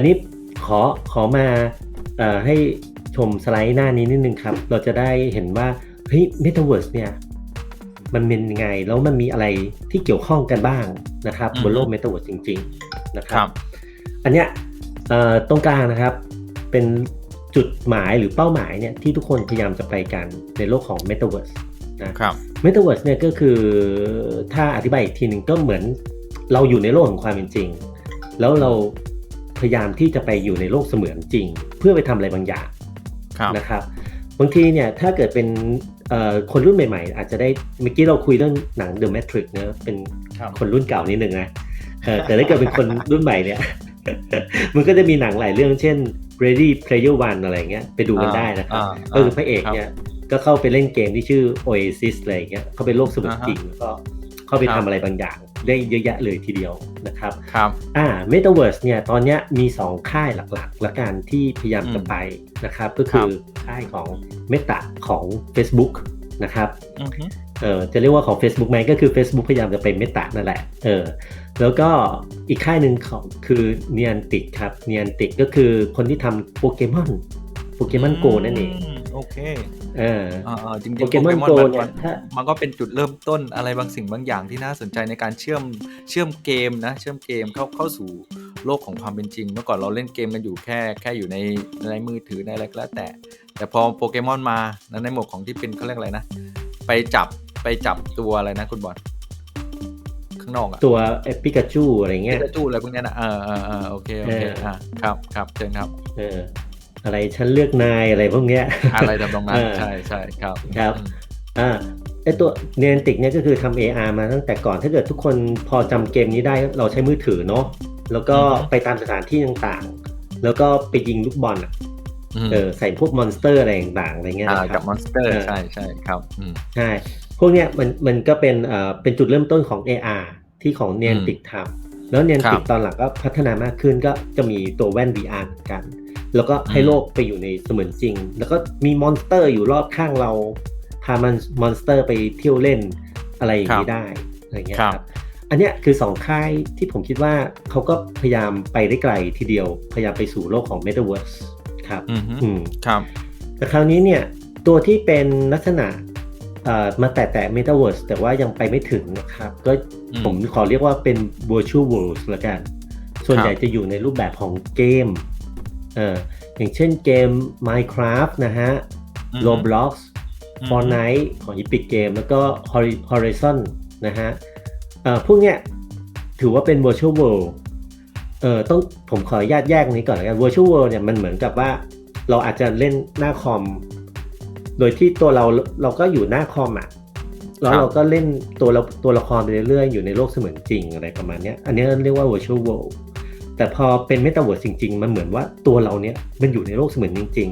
อันนี้ขอขอมาเอ่อให้ชมสไลด์หน้านี้นิดนึงครับ เราจะได้เห็นว่าเฮ้ย Metaverse เนี่ยมันเป็นยังไง แล้วมันมีอะไรที่เกี่ยวข้องกันบ้างนะครับอืมบนโลก Metaverse จริง ๆ นะคครัรับบอันเนี้ยเอ่อตรงกลางนะครับเป็นจุดหมายหรือเป้าหมายเนี่ยที่ทุกคนพยายามจะไปกันในโลกของ Metaverse นะครับ Metaverse เนี่ยก็คือถ้าอธิบายอีกทีหนึ่งก็เหมือนเราอยู่ในโลกของความเป็นจริง แล้วเรา พยายามที่จะไปอยู่ในโลกเสมือนจริง เพื่อไปทำอะไรบางอย่างครับนะครับบางทีเนี่ยถ้าเกิดเป็นเอ่อคนรุ่นใหม่ๆ อาจจะได้เมื่อกี้เราคุยเรื่องหนัง The Matrix เนอะเป็นครับคนรุ่นเก่านิดนึงนะเออแต่ถ้าเกิดเป็นคนรุ่นใหม่เนี่ย มันก็จะมีหนังหลายเรื่องเช่น Ready Player One อะไรเงี้ยไปดูกันได้นะครับอ่าก็คือพระเอกเนี่ยก็เข้าไปเล่นเกมที่ชื่อ Oasis อะไรอย่างเงี้ยเข้าไปโลกเสมือนจริงแล้วก็ เข้าไปครัทำบอะไรบางอย่าง ได้เยอะแยะเลยทีเดียวนะครับครับอ่า Metaverse เนี่ยตอนเนี้ยมี 2 ค่ายหลักๆละกันที่พยายามจะอืมไปนะครับก็คือค่ายของ Meta ของ Facebook นะครับอือฮึเออจะเรียกว่าของ Facebook ไหมก็คือ Facebook พยายามจะไป Meta นั่นแหละเออแล้วก็อีกค่ายหนึ่งของคือ Niantic ครับ Niantic ก็คือคนที่ทำโปเกมอนโปเกมอนโกนั่นเองม โอเคเอออ่าๆจริงๆโปเกมอนโป Go มันเนี่ยถ้ามันก็เป็นจุดเริ่มต้นอะไรบางสิ่งบางอย่างที่น่าสนใจในการเชื่อมเชื่อมเกมนะ เชื่อมเกมเข้าเข้าสู่โลกของความเป็นจริง เมื่อก่อนเราเล่นเกมกันอยู่แค่แค่อยู่ในในมือถือในอะไรก็แล้วแต่ แต่พอโปเกมอนมานะในหมวดของที่เป็นเขาเรียกอะไรนะ ไปจับไปจับตัวอะไรนะคุณบอลข้างนอกอะตัวปิกาจูอะไรเกเงี้ยระจูอะไรพวกเนี้ยนะเออเออเออโอเคโอเคเอออ่อะครับครับเชิญครับ เออ อะไรฉันเลือกนายอะไรพวกเนี้ยอะไรทำตรงนั้นเออใช่ใช่ครับครับอืมอ่าไอตัวเนนติกเนี่ยก็คือทำ AR มาตั้งแต่ก่อนถ้าเกิดทุกคนพอจำเกมนี้ได้เราใช้มือถือเนาะแล้วก็ไปตามสถานที่ต่างๆ แล้วก็ไปยิงลูกบอลอะอืมเออใส่พวกมอนสเตอร์อะไรต่างๆอะไรเงี้ยอ่านะคกัรับบมอนสเตอร์เออใช่ใช่ครับอืมใช่พวกเนี้ยมันมันก็เป็นเอ่อเป็นจุดเริ่มต้นของ AR ที่ของเนียนติกทำแล้วเนียนติกตอนหลังก็พัฒนามากขึ้นก็จะมีตัวแว่น VR เหมือนกัน แล้วก็ให้โลกไปอยู่ในเสมือนจริง แล้วก็มีมอนสเตอร์อยู่รอบข้างเรา พามันมอนสเตอร์ไปเที่ยวเล่นอะไรอย่างนี้ได้อะไรเงี้ยครับครับอันเนี้ยคือสองค่ายที่ผมคิดว่าเขาก็พยายามไปได้ไกลทีเดียว พยายามไปสู่โลกของ Metaverse ครับอืมฮึอืมครับแต่คราวนี้เนี่ยตัวที่เป็นลักษณะเอ่อมาแตะแตะ Metaverse แต่ว่ายังไปไม่ถึงนะครับ ก็อืมผมขอเรียกว่าเป็น Virtual Worlds ละกัน ส่วนครับใหญ่จะอยู่ในรูปแบบของเกม เอ่ออย่างเช่นเกม Minecraft นะฮะอืม Roblox อืม Fortnite ของ Epic Game แล้วก็ Hori- Horizon นะฮะเอ่อพวกเนี้ยถือว่าเป็น Virtual World เอ่อต้องผมขออนุญาตแยกตรงนี้ก่อนละกัน Virtual World เนี่ยมันเหมือนกับว่าเราอาจจะเล่นหน้าคอม โดยที่ตัวเราเราก็อยู่หน้าคอมอะแล้วเราก็เล่นตัวเราตัวละครไปเรื่อยๆ อยู่ในโลกเสมือนจริงอะไรประมาณเนี้ยอันนี้เรียกว่า Virtual World แต่พอเป็น Metaverse จริง ๆ มันเหมือนว่าตัวเราเนี้ยมันอยู่ในโลกเสมือนจริง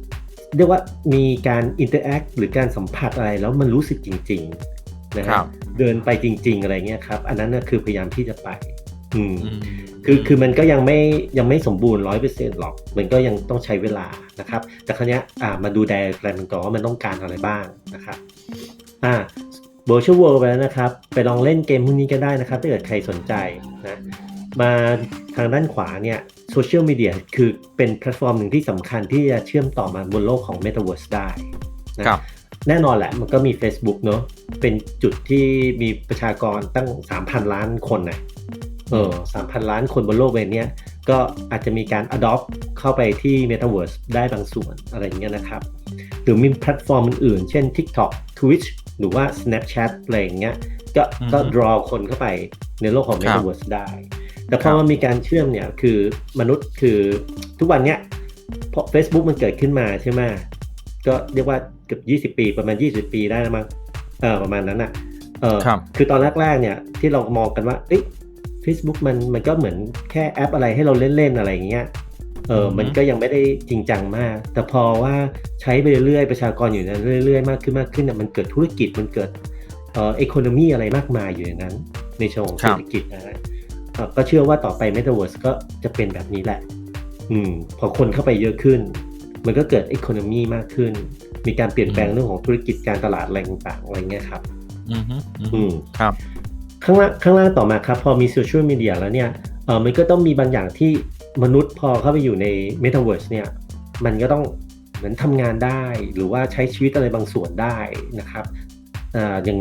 ๆ เรียกว่ามีการ interact หรือการสัมผัสอะไรแล้วมันรู้สึกจริง ๆ นะครัฮะบเดินไปจริง ๆ อะไรเงี้ยครับ อันนั้นน่ะคือพยายามที่จะไปอืมอืมคือคือมันก็ยังไม่ยังไม่สมบูรณ์ร้อยเปอร์เซ็นต์หรอก มันก็ยังต้องใช้เวลานะครับ แต่ครั้งนี้ยอ่ามาดูไดแกรมกันก่อนว่ามันต้องการอะไรบ้างนะครับอ่า virtual world ไปแล้วนะครับ ไปลองเล่นเกมพวกนี้ก็ได้นะครับ ถ้าเกิดใครสนใจนะ มาทางด้านขวาเนี่ยโซเชียลมีเดียคือเป็นแพลตฟอร์มหนึ่งที่สำคัญที่จะเชื่อมต่อมาบนโลกของ Metaverse ได้นะครับแน่นอนแหละมันก็มี Facebook เนอะเป็นจุดที่มีประชากรตั้ง 3,000 ล้านคนนะเออ3,000ล้านคนบนโลกใบเนี้ยก็อาจจะมีการ adopt เข้าไปที่ Metaverse ได้บางส่วนอะไรอย่างเงี้ยนะครับ หรือมีแพลตฟอร์มอื่นๆ เช่น TikTok Twitch หรือว่า Snapchat อะไรอย่างเงี้ยก็ก็อือฮึ draw คนเข้าไปในโลกของครับ Metaverse ได้ แต่พครัอบมันมีการเชื่อมเนี่ยคือมนุษย์คือทุกวันเนี้ยพอ Facebook มันเกิดขึ้นมาใช่ไหมก็เรียกว่าเกือบ20 ปีประมาณ 20 ปีได้แล้วมั้งเออประมาณนั้นอะเออครับคือตอนแรกๆเนี่ยที่เรามองกันว่าเอ้ย Facebook มันมันก็เหมือนแค่แอปอะไรให้เราเล่นๆอะไรอย่างเงี้ยเอออือฮึมันก็ยังไม่ได้จริงจังมาก แต่พอว่าใช้ไปเรื่อยๆประชากรอยู่ในนั้นเรื่อยๆ มากขึ้นมากขึ้นเนี่ยมันเกิดธุรกิจมันเกิดเอ่อ economy อะไรมากมายอยู่ในนั้น ในเชิงของเศรษฐกิจนะฮะเอ่อ ก็เชื่อว่าต่อไป Metaverse ก็จะเป็นแบบนี้แหละ อืม พอคนเข้าไปเยอะขึ้น มันก็เกิด economy มากขึ้น มีการเปลี่ยนแปลงเรื่องของธุรกิจการตลาดอะไรต่างๆอะไรเงี้ยครับ อืมฮึอืมอืฮึมครับ ข้างล่างข้างล่างต่อมาครับ พอมีโซเชียลมีเดียแล้วเนี่ยเออมันก็ต้องมีบางอย่างที่มนุษย์พอเข้าไปอยู่ใน Metaverse เนี่ย มันก็ต้องเหมือนทำงานได้หรือว่าใช้ชีวิตอะไรบางส่วนได้นะครับ อ่าอย่าง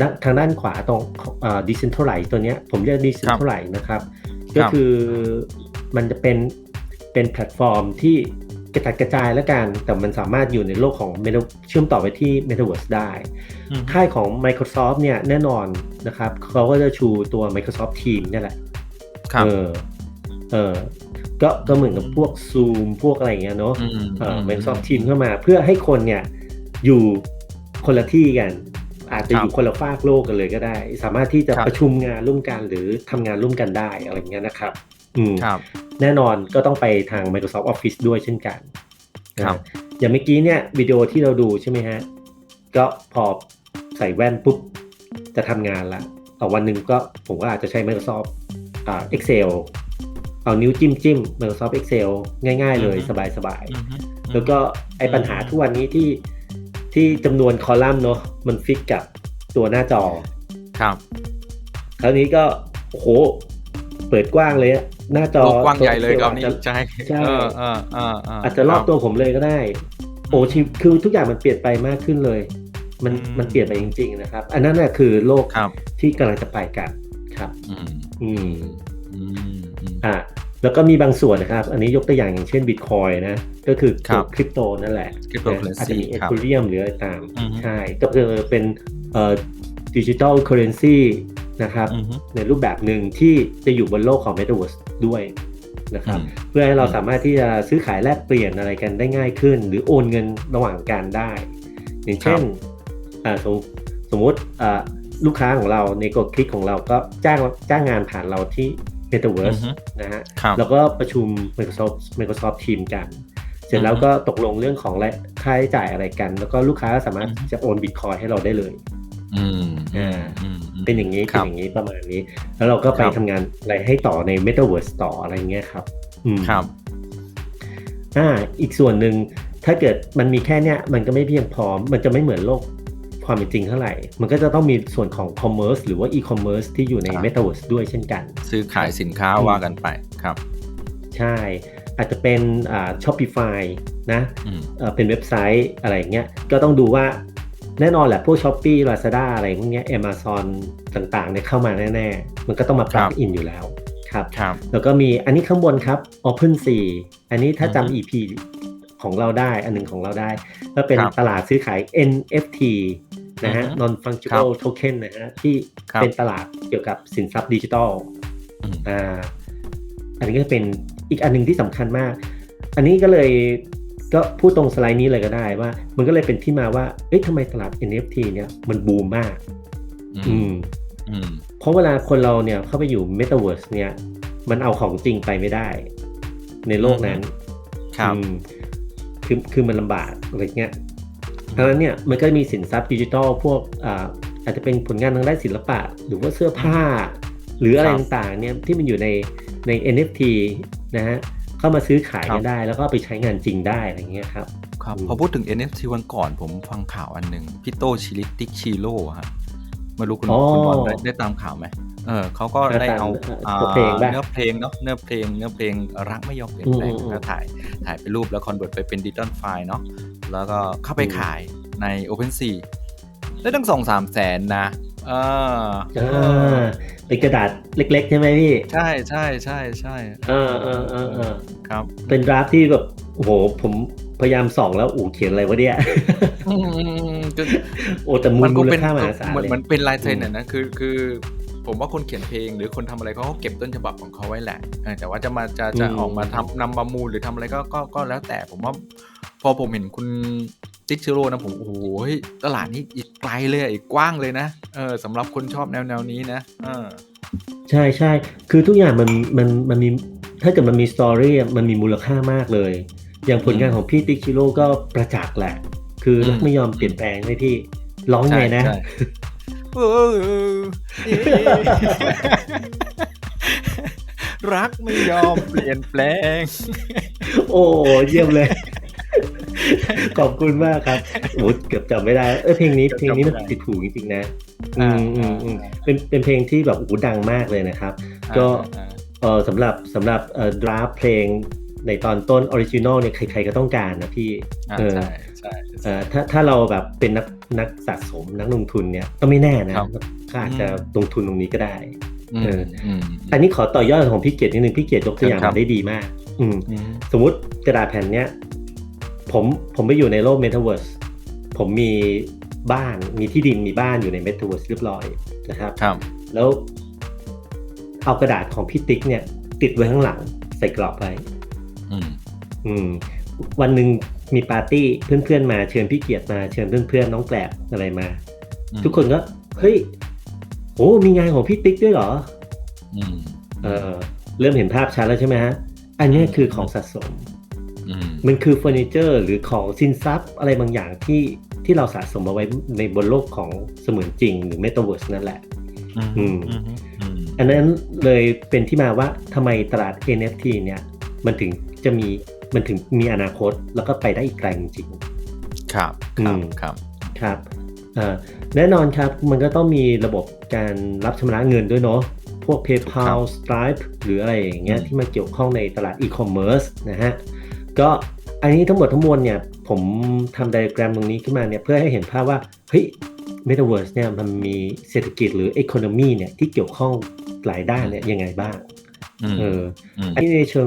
ด้านทางด้านขวาตรงอ่า Decentralize ตัวเนี้ยผมเรียก Decentralize นะครับ ก็คือมันจะเป็นเป็นแพลตฟอร์มที่กระจัดกระจายแล้วกัน แต่มันสามารถอยู่ในโลกของ Meta เชื่อมต่อไปที่ Metaverse ได้อืมค่ายของ Microsoft เนี่ยแน่นอนนะครับเขาก็จะชูตัว Microsoft Team เนี่ยแหละครับเออเออก็ก็เหมือนกับพวก Zoom พวกอะไรอย่างเงี้ยเนาะอืมเออ Microsoft Team เข้ามาเพื่อให้คนเนี่ยอยู่คนละที่กัน อาจจะอยู่คนละฟากโลกกันเลยก็ได้ สามารถที่จะประชุมงานร่วมกันหรือทำงานร่วมกันได้อะไรอย่างเงี้ยนะครับอืมครับแน่นอนก็ต้องไปทาง Microsoft Office ด้วยเช่นกันครับนะอย่างเมื่อกี้เนี่ยวิดีโอที่เราดูใช่ไหมฮะ ก็พอใส่แว่นปุ๊บ จะทำงานละต่อวันหนึ่งก็ผมก็อาจจะใช้ Microsoft อ่า Excel เอานิ้วจิ้มจิ้ม Microsoft Excel ง่าย ๆ เลยอือฮึสบายอืมฮึๆแล้วก็ไอ้ปัญหาทุกวันนี้ที่ ที่จำนวนคอลัมน์เนาะมันฟิกกับตัวหน้าจอ ครับ คราวนี้ก็โอ้โหเปิดกว้างเลยอะหน้าจอโลกกว้างใหญ่เลยตัวครับนี่อาจจะใช่ใช่เออเออเออเอาจจะรอบตัวผมเลยก็ได้โอ้ชีวิตคือทุกอย่างมันเปลี่ยนไปมากขึ้นเลย มันอืมมันเปลี่ยนไปจริง ๆ นะครับ อันนั้นน่ะคือโลกครับที่กำลังจะไปกันครับ อืมอืมอืมอืมอะ แล้วก็มีบางส่วนนะครับ อันนี้ยกตัวอย่างอย่างเช่นบิตคอยนะ ก็คือครัตัวบคริปโตนั่นแหละ Cryptocurrency อาจจะมีเอครับคูเรียมหรืออะไรตามอือฮึใช่ ก็คือเป็นเอ่อดิจิทัลเคอร์เรนซีนะครับอืมฮึในรูปแบบหนึ่งที่จะอยู่บนโลกของ Metaverse ด้วยนะครับอืมเพื่อให้เราอืมสามารถที่จะซื้อขายแลกเปลี่ยนอะไรกันได้ง่ายขึ้น หรือโอนเงินระหว่างการได้ อย่างเช่นอ่าสมสมมติอ่าลูกค้าของเราในกดคลิกของเราก็จ้างจ้างงานผ่านเราที่อื Metaverse มฮึนะฮะครับแล้วก็ประชุม Microsoft Microsoft Team กัน เสร็จแล้วอือฮึก็ตกลงเรื่องของรายค่าใช้จ่ายอะไรกัน แล้วก็ลูกค้าก็สามารถอือฮึจะโอนบิตคอยให้เราได้เลยอืมอ่าอืมมเป็นอย่างนี้คเป็นรับอย่างนี้ประมาณนี้ แล้วเราก็ไปครับทำงานอะไรให้ต่อใน Metaverse ต่ออะไรเงี้ยครับอืมครับอ่าอีกส่วนหนึ่งถ้าเกิดมันมีแค่เนี้ยมันก็ไม่เพียงพอ มันจะไม่เหมือนโลก ความเป็นจริงเท่าไหร่ มันก็จะต้องมีส่วนของ commerce หรือว่า e-commerce ที่อยู่ในครับ Metaverse ด้วยเช่นกัน ซื้อขายสินค้าอืมว่ากันไปครับ ใช่ อาจจะเป็นอ่า Shopify นะอืมเอ่อเป็นเว็บไซต์อะไรอย่างเงี้ยก็ต้องดูว่าแน่นอนแหละพวก s h อ p e e Lazada อะไรพวกเนี้ย Amazon ต่างๆเนี่ยเข้ามาแน่ๆ มันก็ต้องมา plug in อยู่แล้วครับครับ แล้วก็มีอันนี้ข้างบนครับ OpenSea อันนี้ถ้าอือฮึจำ EP ของเราได้อันหนึงของเราได้ ก็เป็นครับตลาดซื้อขาย NFT นะฮะอือฮึ non fungible token นะฮะที่ครับเป็นตลาดเกี่ยวกับสินทรัพย์ดิจิทัลอืมอ่าอันนี้ก็เป็นอีกอันหนึ่งที่สำคัญมาก อันนี้ก็เลยก็พูดตรงสไลด์นี้เลยก็ได้ว่า มันก็เลยเป็นที่มาว่า เอ๊ะทำไมตลาด NFT เนี่ยมันบูมมาก อือืมมอืมเพราะเวลาคนเราเนี่ยเข้าไปอยู่ Metaverse เนี่ย มันเอาของจริงไปไม่ได้ ในโลกนั้น ครับอืมคือคือมันลำบากอะไรเงี้ย เพราะฉะนั้นเนี่ยมันก็มีสินทรัพย์ดิจิทัลพวกอ่าอาจจะเป็นผลงานทางด้านศิลปะ หรือว่าเสื้อผ้า หรืออะไรครับต่างๆเนี่ยที่มันอยู่ในใน NFT นะฮะเข้ามาซื้อขายครักันบได้ แล้วก็เอาไปใช้งานจริงได้อะไรเงี้ยครับครับอืมพอพูดถึง NFT วันก่อนผมฟังข่าวอันหนึ่งพี่โตชิลิติกชิโร่ฮะไม่รู้คุณอ๋อคุณบอลได้ได้ตามข่าวไหม เออเขาก็ได้เอาอ่าตามเพลงป่ะเนื้อเพลงเนาะเนื้อเพลงเนื้อเพลงรักไม่ยอมเปลี่ยนแปลงอืมอืมแล้วถ่ายถ่ายเป็นรูปแล้วคอนเวิร์ตไปเป็นดิจิตอลไฟล์เนาะแล้วก็เข้าไปอืมขายใน OpenSea ได้ตั้งสองสามแสนนะเอออ่าเป็นกระดาษเล็ก ๆ ใช่ไหมพี่ ใช่ใช่ใช่ใช่เออเออเออเออครับ เป็นดราฟที่แบบโอ้โหผมพยายามส่องแล้วอู๋เขียนอะไรวะเนี่ยอืมก็โอ้แต่มูมัลนมูก็ลเป็นค่ามหาศาลเหมือนเลยเหมือนเป็นลายเซ็นอืมอะนะคือคือ ผมว่าคนเขียนเพลง หรือคนทำอะไรเขาก็เก็บต้นฉบับของเขาไว้แหละเออแต่ว่าจะมาจะจะอืมออกมาทำนำมามูลหรือทำอะไรก็ก็ก็แล้วแต่ผมว่าพอผมเห็นคุณติ๊กชิโร่นะผมโอ้โหเฮ้ยตลาดนี้อีกไกลเลยอะอีกกว้างเลยนะเออสำหรับคนชอบแนวแนวนี้นะเออใช่ใช่คือทุกอย่างมันมันมันมีถ้าเกิดมันมีสตอรี่อะมันมีมูลค่ามากเลย อย่างผลงานอืมของพี่ติ๊กชิโร่ก็ประจักษ์แหละ คืออมรักไม่ยอมเปลี่ยนแปลงเลยพี่ร้องไงนะ รักไม่ยอมเปลี่ยนแปลง โอ้เยี่ยมเลย ขอบคุณมากครับโอ้เกือบจำไม่ได้ เออเพลงนี้เพลงนี้มันติดหูจริงๆนะอืมอืมอืมเป็นเป็นเพลงที่แบบโอ้โหดังมากเลยนะครับ ก็อ่าเออสำหรับสำหรับเอ่อดราฟเพลง ในตอนต้นออริจินอลเนี่ยใครๆก็ต้องการนะพี่อ่าเออใช่ใช่เอ่อถ้าถ้าเราแบบเป็นนักนักสะสมนักลงทุนเนี่ยก็ไม่แน่นะครับก็อาจจะอืมลงทุนตรงนี้ก็ได้อืมเอออืมอันนี้ขอต่อยอดของพี่เกียรตินิดนึงพี่เกียรติยกตัวอย่างครับมาได้ดีมากอืมอืมสมมุติกระดาษแผ่นเนี้ยผมผมไปอยู่ในโลก Metaverse ผมมีบ้านมีที่ดินมีบ้านอยู่ใน Metaverse เรียบร้อยนะครับครับ แล้วเอากระดาษของพี่ติ๊กเนี่ย ติดไว้ข้างหลังใส่กรอบไว้ อืมอืมวันหนึ่งมีปาร์ตี้เพื่อนๆมาเชิญพี่เกียรติมาเชิญเพื่อนๆน้องแกลบอะไรมาอืมทุกคนก็เฮ้ยโอ้มีงานของพี่ติ๊กด้วยเหรออืมเออเริ่มเห็นภาพชัดแล้วใช่ไหมฮะ อันเนี้ยคือของสะสมอืมมันคือเฟอร์นิเจอร์หรือของสินทรัพย์อะไรบางอย่างที่ที่เราสะสมเอาไว้ในบนโลกของเสมือนจริงหรือ Metaverse นั่นแหละอืมอือืมมอืมอันนั้นเลยเป็นที่มาว่าทำไมตลาด NFT เนี่ย มันถึง จะมีมันถึงมีอนาคตแล้วก็ไปได้อีกไกลจริงครับอืครับมครับๆครับอ่าแน่นอนครับมันก็ต้องมีระบบการรับชำระเงินด้วยเนาะพวก PayPal Stripe หรืออะไรอย่างเงี้ยอืมที่มาเกี่ยวข้องในตลาด e-commerce นะฮะก็อันนี้ทั้งหมดทั้งมวลเนี่ยผมทำไดอะแกรมตรงนี้ขึ้นมาเนี่ยเพื่อให้เห็นภาพว่าเฮ้ย Metaverse เนี่ยมันมีเศรษฐกิจหรือ Economy เนี่ยที่เกี่ยวข้องหลายด้านเนี่ยยังไงบ้างอืมเอออืมอันนี้ในเชิง